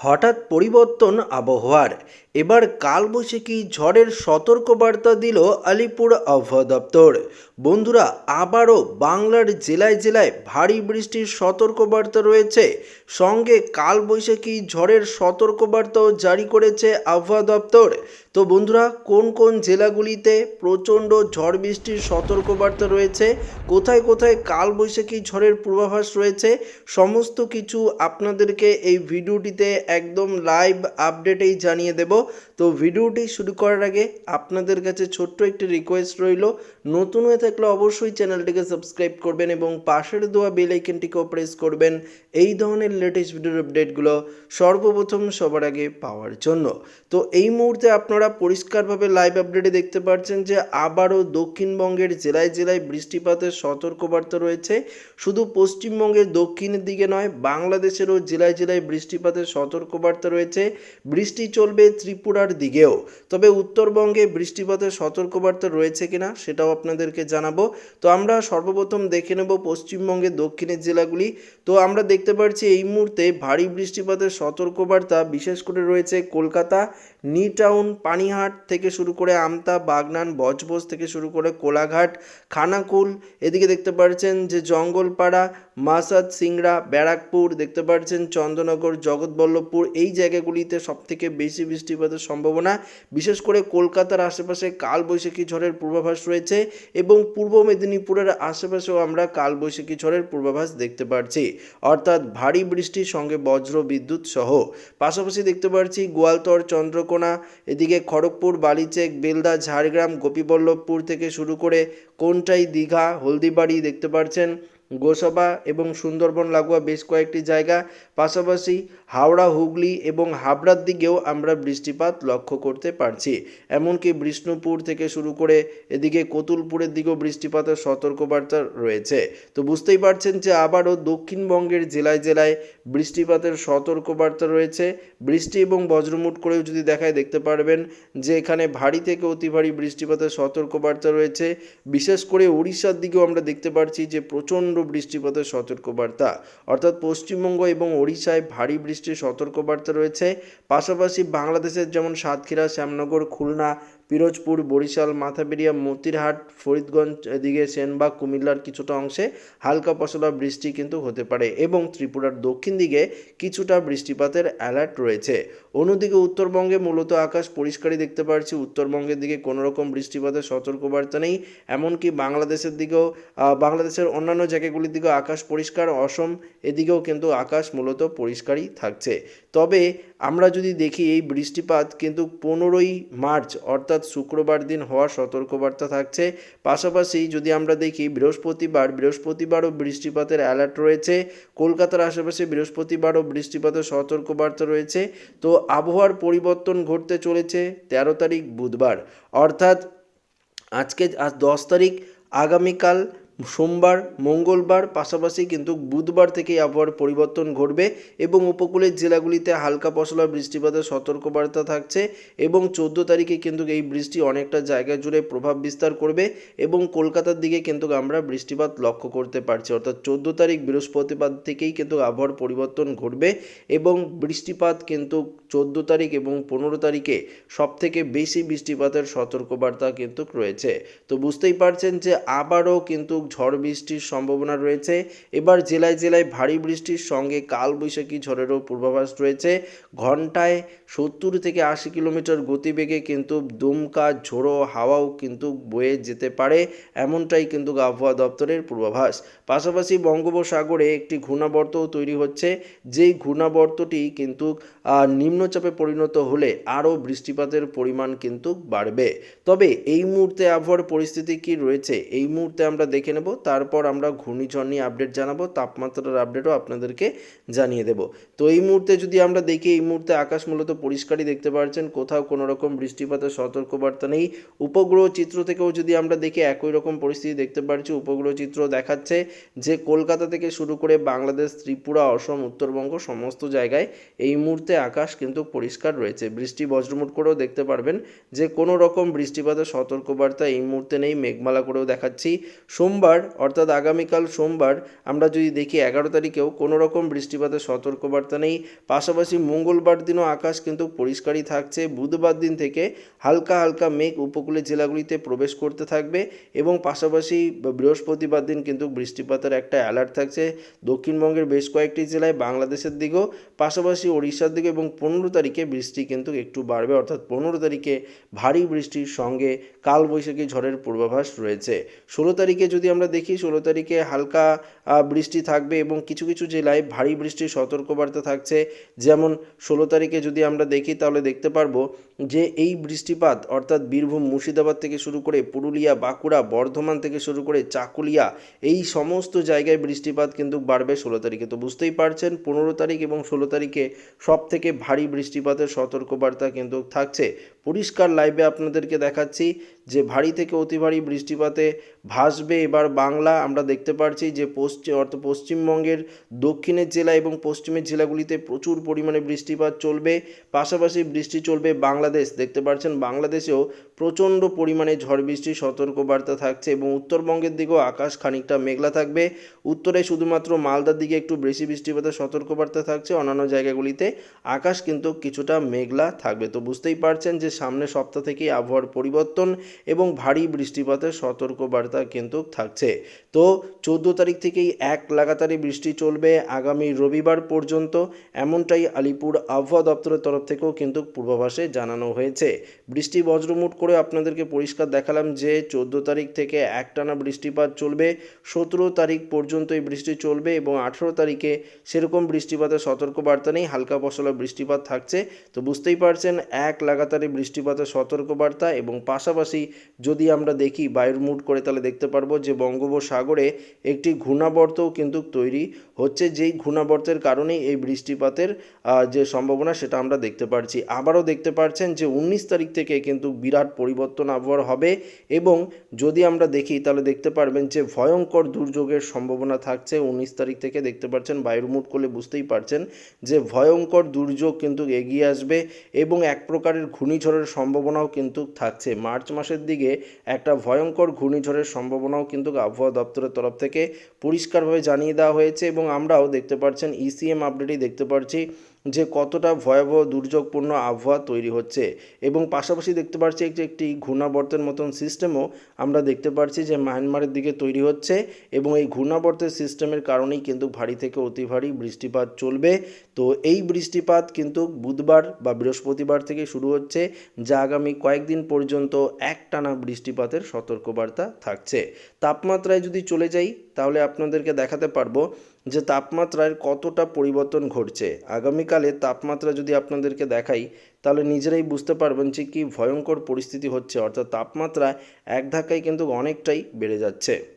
হঠাৎ পরিবর্তন আবহাওয়ার। এবার কালবৈশাখী ঝড়ের সতর্কবার্তা দিল আলিপুর আবহাওয়া দপ্তর। বন্ধুরা, আবারও বাংলার জেলায় জেলায় ভারী বৃষ্টির সতর্কবার্তা রয়েছে। সঙ্গে কালবৈশাখী ঝড়ের সতর্কবার্তাও জারি করেছে আবহাওয়া দপ্তর। তো বন্ধুরা, কোন কোন জেলাগুলিতে প্রচণ্ড ঝড় বৃষ্টির সতর্কবার্তা রয়েছে? কোথায় কোথায় কালবৈশাখী ঝড়ের পূর্বাভাস রয়েছে? সমস্ত কিছু আপনাদেরকে এই ভিডিওটিতে একদম লাইভ আপডেটেই জানিয়ে দেব। তো ভিডিওটি শুরু করার আগে আপনাদের কাছে ছোট্ট একটি রিকোয়েস্ট রইল। নতুন হয়ে থাকলে অবশ্যই চ্যানেলটিকে সাবস্ক্রাইব করবেন এবং পাশের দেওয়া বেল আইকনটিকেও প্রেস করবেন। এই ধরনের লেটেস্ট ভিডিওর আপডেটগুলো সর্বপ্রথম সবার আগে পাওয়ার জন্য। তো এই মুহূর্তে আপনারা পরিষ্কারভাবে লাইভ আপডেটে দেখতে পাচ্ছেন যে আবারও দক্ষিণবঙ্গের জেলায় জেলায় বৃষ্টিপাতের সতর্কবার্তা রয়েছে। শুধু পশ্চিমবঙ্গের দক্ষিণের দিকে নয়, বাংলাদেশেরও জেলায় জেলায় বৃষ্টিপাতের সতর্কবার্তা রয়েছে। বৃষ্টি চলবে ত্রিপুরার দিকেও। তবে উত্তরবঙ্গে বৃষ্টিপাতের সতর্কবার্তা রয়েছে কিনা সেটাও আপনাদেরকে জানাব। তো আমরা সর্বপ্রথম দেখে নেব পশ্চিমবঙ্গের দক্ষিণের জেলাগুলি। তো আমরা দেখতে পাচ্ছি এই মুহূর্তে ভারী বৃষ্টিপাতের সতর্কবার্তা বিশেষ করে রয়েছে কলকাতা নিউ টাউন পানিহাট থেকে শুরু করে আমতা, বাগনান, বজবজ থেকে শুরু করে কোলাঘাট, খানাকুল, এদিকে দেখতে পাচ্ছেন যে জঙ্গলপাড়া, মাসাদ, সিংড়া, ব্যারাকপুর, দেখতে পাচ্ছেন চন্দ্রনগর জগৎবল্লভপুর, এই জায়গাগুলিতে সবথেকে বেশি বৃষ্টিপাতের সম্ভাবনা। বিশেষ করে কলকাতার আশেপাশে কালবৈশাখী ঝড়ের পূর্বাভাস রয়েছে এবং পূর্ব মেদিনীপুরের আশেপাশেও আমরা কালবৈশাখী ঝড়ের পূর্বাভাস দেখতে পাচ্ছি অর্থাৎ ভারী বৃষ্টির সঙ্গে বজ্র বিদ্যুৎ সহ। পাশাপাশি দেখতে পাচ্ছি গোয়ালতর, চন্দ্রকোনা, এদিকে খড়গপুর বালিচেক বেলদা ঝাড়গ্রাম গোপীবল্লভপুর থেকে শুরু করে কোনটাই দীঘা হলদিবাড়ি দেখতে পাচ্ছেন গোসাবা এবং সুন্দরবন লাগোয়া বেশ কয়েকটি জায়গা, পাশাপাশি হাওড়া, হুগলি এবং হাবড়ার দিকেও আমরা বৃষ্টিপাত লক্ষ্য করতে পারছি। এমনকি বিষ্ণুপুর থেকে শুরু করে এদিকে কতুলপুরের দিকেও বৃষ্টিপাতের সতর্কবার্তা রয়েছে। তো বুঝতেই পারছেন যে আবারও দক্ষিণবঙ্গের জেলায় জেলায় বৃষ্টিপাতের সতর্কবার্তা রয়েছে। বৃষ্টি এবং বজ্রমুট করেও যদি দেখায় দেখতে পারবেন যে এখানে ভারী থেকে অতি ভারী বৃষ্টিপাতের সতর্কবার্তা রয়েছে। বিশেষ করে উড়িষ্যার দিকেও আমরা দেখতে পাচ্ছি যে প্রচণ্ড বৃষ্টিপাতের সতর্কবার্তা। অর্থাৎ পশ্চিমবঙ্গ এবং ওড়িশায় ভারী বৃষ্টির সতর্কবার্তা রয়েছে। পাশাপাশি বাংলাদেশের যেমন সাতক্ষীরা, শ্যামনগর, খুলনা পিরোজপুর, বরিশাল, মাথাবেরিয়া, মতিরহাট, ফরিদগঞ্জ, এদিকে সেনবাগ, কুমিল্লার কিছুটা অংশে হালকা পশলা বৃষ্টি কিন্তু হতে পারে এবং ত্রিপুরার দক্ষিণ দিকে কিছুটা বৃষ্টিপাতের অ্যালার্ট রয়েছে। অন্যদিকে উত্তরবঙ্গে মূলত আকাশ পরিষ্কারই দেখতে পাচ্ছি উত্তরবঙ্গের দিকে কোনো রকম বৃষ্টিপাতের সতর্কবার্তা নেই। এমনকি বাংলাদেশের দিকেও বাংলাদেশের অন্যান্য জায়গাগুলির দিকেও আকাশ পরিষ্কার। অসম এদিকেও কিন্তু আকাশ মূলত পরিষ্কারই থাকছে। তবে আমরা যদি দেখি এই বৃষ্টিপাত কিন্তু পনেরোই মার্চ, অর্থাৎ শুক্রবার দিন হওয়ার সতর্কবার্তা থাকছে। পাশাপাশি যদি আমরা দেখি, বৃহস্পতিবার বৃহস্পতিবারও বৃষ্টিপাতের অ্যালার্ট রয়েছে। কলকাতার আশেপাশে বৃহস্পতিবারও বৃষ্টিপাতের সতর্কবার্তা রয়েছে। তো আবহাওয়ার পরিবর্তন ঘটতে চলেছে তেরো তারিখ বুধবার। অর্থাৎ আজকে আজ দশ তারিখ, আগামীকাল সোমবার, মঙ্গলবার পাশাপাশি কিন্তু বুধবার থেকেই আবহাওয়ার পরিবর্তন ঘটবে এবং উপকূলের জেলাগুলিতে হালকা পশলা বৃষ্টিপাতের সতর্কবার্তা থাকছে এবং চোদ্দ তারিখে কিন্তু এই বৃষ্টি অনেকটা জায়গা জুড়ে প্রভাব বিস্তার করবে এবং কলকাতার দিকে কিন্তু আমরা বৃষ্টিপাত লক্ষ্য করতে পারছি। অর্থাৎ চোদ্দ তারিখ বৃহস্পতিবার থেকেই কিন্তু আবহাওয়ার পরিবর্তন ঘটবে এবং বৃষ্টিপাত কিন্তু চোদ্দ তারিখ এবং পনেরো তারিখে সবথেকে বেশি বৃষ্টিপাতের সতর্কবার্তা কিন্তু রয়েছে। তো বুঝতেই পারছেন যে আবারও কিন্তু ঝড় বৃষ্টির সম্ভাবনা রয়েছে। এবার জেলায় জেলায় ভারী বৃষ্টির সঙ্গে কালবৈশাখী ঝড়েরও পূর্বাভাস রয়েছে। ঘন্টায় সত্তর থেকে আশি কিলোমিটার গতিবেগে কিন্তু দুমকা, ঝোড়ো হাওয়াও কিন্তু বয়ে যেতে পারে। এমনটাই কিন্তু আবহাওয়া দপ্তরের পূর্বাভাস। পাশাপাশি বঙ্গোপসাগরে একটি ঘূর্ণাবর্তও তৈরি হচ্ছে। যেই ঘূর্ণাবর্তটি কিন্তু নিম্নচাপে পরিণত হলে আরও বৃষ্টিপাতের পরিমাণ কিন্তু বাড়বে। তবে এই মুহূর্তে আবহাওয়ার পরিস্থিতি কি রয়েছে? এই মুহূর্তে আমরা দেখে নেব তারপর আমরা ঘূর্ণিঝড় নিয়ে আপডেট জানাব। তাপমাত্রার আপডেটও আপনাদেরকে জানিয়ে দেব। তো এই মুহূর্তে যদি আমরা দেখি, এই মুহূর্তে আকাশ মূলত পরিষ্কারই দেখতে পাচ্ছেন কোথাও কোনো রকম বৃষ্টিপাতের সতর্কবার্তা নেই। উপগ্রহ চিত্র থেকেও যদি আমরা দেখি, একই রকম পরিস্থিতি দেখতে পাচ্ছি উপগ্রহ চিত্র দেখাচ্ছে যে কলকাতা থেকে শুরু করে বাংলাদেশ, ত্রিপুরা, অসম, উত্তরবঙ্গ সমস্ত জায়গায় এই মুহূর্তে আকাশ কিন্তু পরিষ্কার রয়েছে। বৃষ্টি বজ্রমুট করেও দেখতে পারবেন যে কোনো রকম বৃষ্টিপাতের সতর্কবার্তা এই মুহূর্তে নেই। মেঘমালা করেও দেখাচ্ছি। সোমবার সোমবার, অর্থাৎ আগামীকাল সোমবার, আমরা যদি দেখি এগারো তারিখেও কোনো রকম বৃষ্টিপাতের সতর্কবার্তা নেই। পাশাপাশি মঙ্গলবার দিনও আকাশ কিন্তু পরিষ্কারই থাকছে। বুধবার দিন থেকে হালকা হালকা মেঘ উপকূলের জেলাগুলিতে প্রবেশ করতে থাকবে এবং পাশাপাশি বৃহস্পতিবার দিন কিন্তু বৃষ্টিপাতের একটা অ্যালার্ট থাকছে। দক্ষিণবঙ্গের বেশ কয়েকটি জেলায় বাংলাদেশের দিকেও, পাশাপাশি ওড়িশার দিকে এবং পনেরো তারিখে বৃষ্টি কিন্তু একটু বাড়বে। অর্থাৎ পনেরো তারিখে ভারী বৃষ্টির সঙ্গে কালবৈশাখী ঝড়ের পূর্বাভাস রয়েছে। ষোলো তারিখে যদি আমরা দেখি ষোলো তারিখে হালকা বৃষ্টি থাকবে এবং কিছু কিছু জেলায় ভারী বৃষ্টির সতর্কবার্তা থাকছে। যেমন ষোলো তারিখে যদি আমরা দেখি তাহলে দেখতে পারব যে এই বৃষ্টিপাত অর্থাৎ বীরভূম, মুর্শিদাবাদ থেকে শুরু করে পুরুলিয়া, বাঁকুড়া, বর্ধমান থেকে শুরু করে চাকুলিয়া, এই সমস্ত জায়গায় বৃষ্টিপাত কিন্তু বাড়বে ষোলো তারিখে। তো বুঝতেই পারছেন, পনেরো তারিখ এবং ষোলো তারিখে সব থেকে ভারী বৃষ্টিপাতের সতর্কবার্তা কিন্তু থাকছে। পরিষ্কার লাইভে আপনাদেরকে দেখাচ্ছি। যে ভারী থেকে অতি ভারী বৃষ্টিপাতে ভাসবে। এবার বাংলা আমরা দেখতে পারছি যে পশ্চিম অর্থ পশ্চিমবঙ্গের দক্ষিণের জেলা এবং পশ্চিমের জেলাগুলিতে প্রচুর পরিমাণে বৃষ্টিপাত চলবে। পাশাপাশি বৃষ্টি চলবে বাংলাদেশ। দেখতে পাচ্ছেন বাংলাদেশেও প্রচণ্ড পরিমাণে ঝড় বৃষ্টির সতর্কবার্তা থাকছে এবং উত্তরবঙ্গের দিকেও আকাশ খানিকটা মেঘলা থাকবে। উত্তরে শুধুমাত্র মালদার দিকে একটু বেশি বৃষ্টিপাতের সতর্কবার্তা থাকছে। অন্যান্য জায়গাগুলিতে আকাশ কিন্তু কিছুটা মেঘলা থাকবে। তো বুঝতেই পারছেন যে সামনে সপ্তাহ থেকেই আবহাওয়ার পরিবর্তন এবং ভারী বৃষ্টিপাতের সতর্কবার্তা কিন্তু থাকছে। তো চোদ্দ তারিখ থেকেই এক লাগাতারি বৃষ্টি চলবে আগামী রবিবার পর্যন্ত। এমনটাই আলিপুর আবহাওয়া দপ্তরের তরফ থেকেও কিন্তু পূর্বাভাসে জানানো হয়েছে। বৃষ্টি বজ্রমুট করে আপনাদেরকে পরিষ্কার দেখালাম যে চোদ্দ তারিখ থেকে একটানা বৃষ্টিপাত চলবে, সতেরো তারিখ পর্যন্ত এই বৃষ্টি চলবে এবং আঠেরো তারিখে সেরকম বৃষ্টিপাতের সতর্কবার্তা নেই, হালকা পশলা বৃষ্টিপাত থাকছে। তো বুঝতেই পারছেন, এক লাগাতারে বৃষ্টিপাতের সতর্কবার্তা এবং পাশাপাশি যদি আমরা দেখি বায়ুর মুড করে তাহলে দেখতে পারব যে বঙ্গোপসাগরে একটি ঘূর্ণাবর্তও কিন্তু তৈরি হচ্ছে, যেই ঘূর্ণাবর্তের কারণেই এই বৃষ্টিপাতের যে সম্ভাবনা সেটা আমরা দেখতে পারছি। আবারও দেখতে পাচ্ছেন যে উনিশ তারিখ থেকে কিন্তু বিরাট পরিবর্তন আবহাওয়ার হবে এবং যদি আমরা দেখি তাহলে দেখতে পারবেন যে ভয়ঙ্কর দুর্যোগের সম্ভাবনা থাকছে। উনিশ তারিখ থেকে দেখতে পাচ্ছেন বায়ুর মুড করলে বুঝতেই পারছেন যে ভয়ঙ্কর দুর্যোগ কিন্তু এগিয়ে আসবে এবং এক প্রকারের ঘূর্ণিঝড়ের সম্ভাবনাও কিন্তু থাকছে। মার্চ মাসের দিকে একটা ভয়ঙ্কর ঘূর্ণিঝড়ের সম্ভাবনাও কিন্তু আবহাওয়া দপ্তরের তরফ থেকে পরিষ্কারভাবে জানিয়ে দেওয়া হয়েছে এবং আমরাও দেখতে পাচ্ছেন ইসিএম আপডেটেই দেখতে পাচ্ছি যে কতটা ভয়াবহ দুর্যোগপূর্ণ আবহাওয়া তৈরি হচ্ছে এবং পাশাপাশি দেখতে পাচ্ছি যে একটি ঘূর্ণাবর্তের মতন সিস্টেমও আমরা দেখতে পাচ্ছি যে মায়ানমারের দিকে তৈরি হচ্ছে এবং এই ঘূর্ণাবর্তের সিস্টেমের কারণেই কিন্তু ভারী থেকে অতি ভারী বৃষ্টিপাত চলবে। তো এই বৃষ্টিপাত কিন্তু বুধবার বা বৃহস্পতিবার থেকে শুরু হচ্ছে, যা আগামী কয়েকদিন পর্যন্ত একটানা বৃষ্টিপাতের সতর্কবার্তা থাকছে। তাপমাত্রায় যদি চলে যাই, তাহলে আপনাদেরকে দেখাতে পারব যে তাপমাত্রার কতটা পরিবর্তন ঘটছে। আগামীকালে তাপমাত্রা যদি আপনাদেরকে দেখাই, তাহলে নিজেরাই বুঝতে পারবেন যে কী ভয়ঙ্কর পরিস্থিতি হচ্ছে, অর্থাৎ তাপমাত্রা এক ধাক্কায় কিন্তু অনেকটাই বেড়ে যাচ্ছে।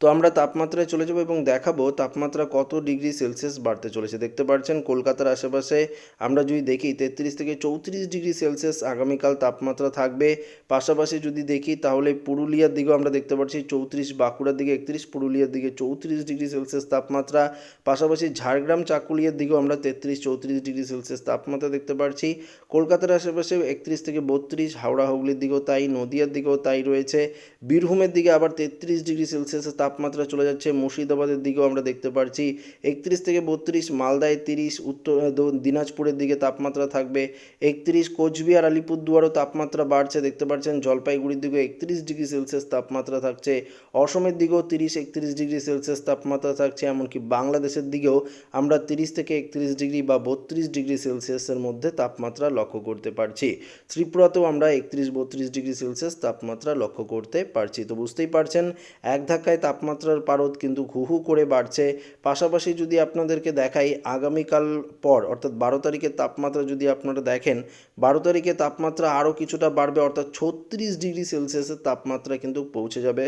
তো আমরা তাপমাত্রায় চলে যাব এবং দেখাবো তাপমাত্রা কত ডিগ্রি সেলসিয়াস বাড়তে চলেছে। দেখতে পাচ্ছেন কলকাতার আশেপাশে আমরা যদি দেখি তেত্রিশ থেকে চৌত্রিশ ডিগ্রি সেলসিয়াস আগামীকাল তাপমাত্রা থাকবে। পাশাপাশি যদি দেখি তাহলে পুরুলিয়ার দিকেও আমরা দেখতে পাচ্ছি চৌত্রিশ, বাঁকুড়ার দিকে একত্রিশ, পুরুলিয়ার দিকে চৌত্রিশ ডিগ্রি সেলসিয়াস তাপমাত্রা। পাশাপাশি ঝাড়গ্রাম, চাকুলিয়ার দিকেও আমরা তেত্রিশ, চৌত্রিশ ডিগ্রি সেলসিয়াস তাপমাত্রা দেখতে পাচ্ছি। কলকাতার আশেপাশে একত্রিশ থেকে বত্রিশ, হাওড়া, হুগলির দিকেও তাই, নদিয়ার দিকেও তাই রয়েছে। বীরভূমের দিকে আবার তেত্রিশ ডিগ্রি সেলসিয়াসের তাপমাত্রা চলে যাচ্ছে। মুর্শিদাবাদের দিকেও আমরা দেখতে পাচ্ছি একত্রিশ থেকে বত্রিশ, মালদায় তিরিশ, উত্তর দিনাজপুরের দিকে তাপমাত্রা থাকবে। একত্রিশ, কোচবিহার, আলিপুরদুয়ারও তাপমাত্রা বাড়ছে। দেখতে পাচ্ছেন জলপাইগুড়ির দিকেও একত্রিশ ডিগ্রি সেলসিয়াস তাপমাত্রা থাকছে। অসমের দিকেও তিরিশ, একত্রিশ ডিগ্রি সেলসিয়াস তাপমাত্রা থাকছে। এমনকি বাংলাদেশের দিকেও আমরা তিরিশ থেকে একত্রিশ ডিগ্রি বা বত্রিশ ডিগ্রি সেলসিয়াসের মধ্যে তাপমাত্রা লক্ষ্য করতে পারছি। ত্রিপুরাতেও আমরা একত্রিশ, বত্রিশ ডিগ্রি সেলসিয়াস তাপমাত্রা লক্ষ্য করতে পারছি। তো বুঝতেই পারছেন, এক ধাক্কায় তাপমাত্রার পারদ কিন্তু হু হু করে বাড়ছে। পাশাপাশি যদি আপনাদেরকে দেখাই, আগামীকাল পর, অর্থাৎ বারো তারিখের তাপমাত্রা যদি আপনারা দেখেন, বারো তারিখে তাপমাত্রা আরও কিছুটা বাড়বে, অর্থাৎ ছত্রিশ ডিগ্রি সেলসিয়াসের তাপমাত্রা কিন্তু পৌঁছে যাবে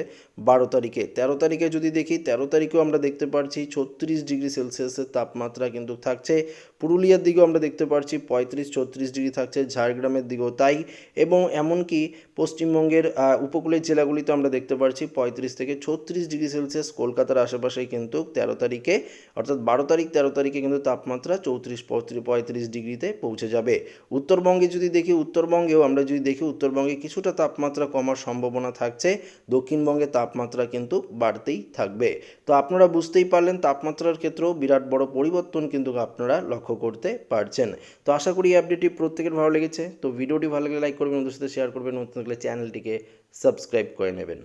বারো তারিখে। তেরো তারিখে যদি দেখি, তেরো তারিখেও আমরা দেখতে পাচ্ছি ছত্রিশ ডিগ্রি সেলসিয়াসের তাপমাত্রা কিন্তু থাকছে। পুরুলিয়ার দিকেও আমরা দেখতে পাচ্ছি পঁয়ত্রিশ, ছত্রিশ ডিগ্রি থাকছে, ঝাড়গ্রামের দিকেও তাই। এবং এমনকি পশ্চিমবঙ্গের উপকূলের জেলাগুলিতে আমরা দেখতে পাচ্ছি পঁয়ত্রিশ থেকে ছত্রিশ ডিগ্রি ডিগ্রি সেলসিয়াস, কলকাতার আশেপাশেই কিন্তু তেরো তারিখে, অর্থাৎ বারো তারিখ, তেরো তারিখে কিন্তু তাপমাত্রা চৌত্রিশ, পঁয়ত্রিশ ডিগ্রিতে পৌঁছে যাবে। উত্তরবঙ্গে যদি দেখি, উত্তরবঙ্গেও আমরা যদি দেখি, উত্তরবঙ্গে কিছুটা তাপমাত্রা কমার সম্ভাবনা থাকছে, দক্ষিণবঙ্গে তাপমাত্রা কিন্তু বাড়তেই থাকবে। তো আপনারা বুঝতেই পারলেন, তাপমাত্রার ক্ষেত্রেও বিরাট বড় পরিবর্তন কিন্তু আপনারা লক্ষ্য করতে পারছেন। তো আশা করি আপডেটটি প্রত্যেকের ভালো লেগেছে। তো ভিডিওটি ভালো লাগলে লাইক করবেন ওদের সাথে শেয়ার করবেন, নতুন থাকলে চ্যানেলটিকে সাবস্ক্রাইব করে নেবেন।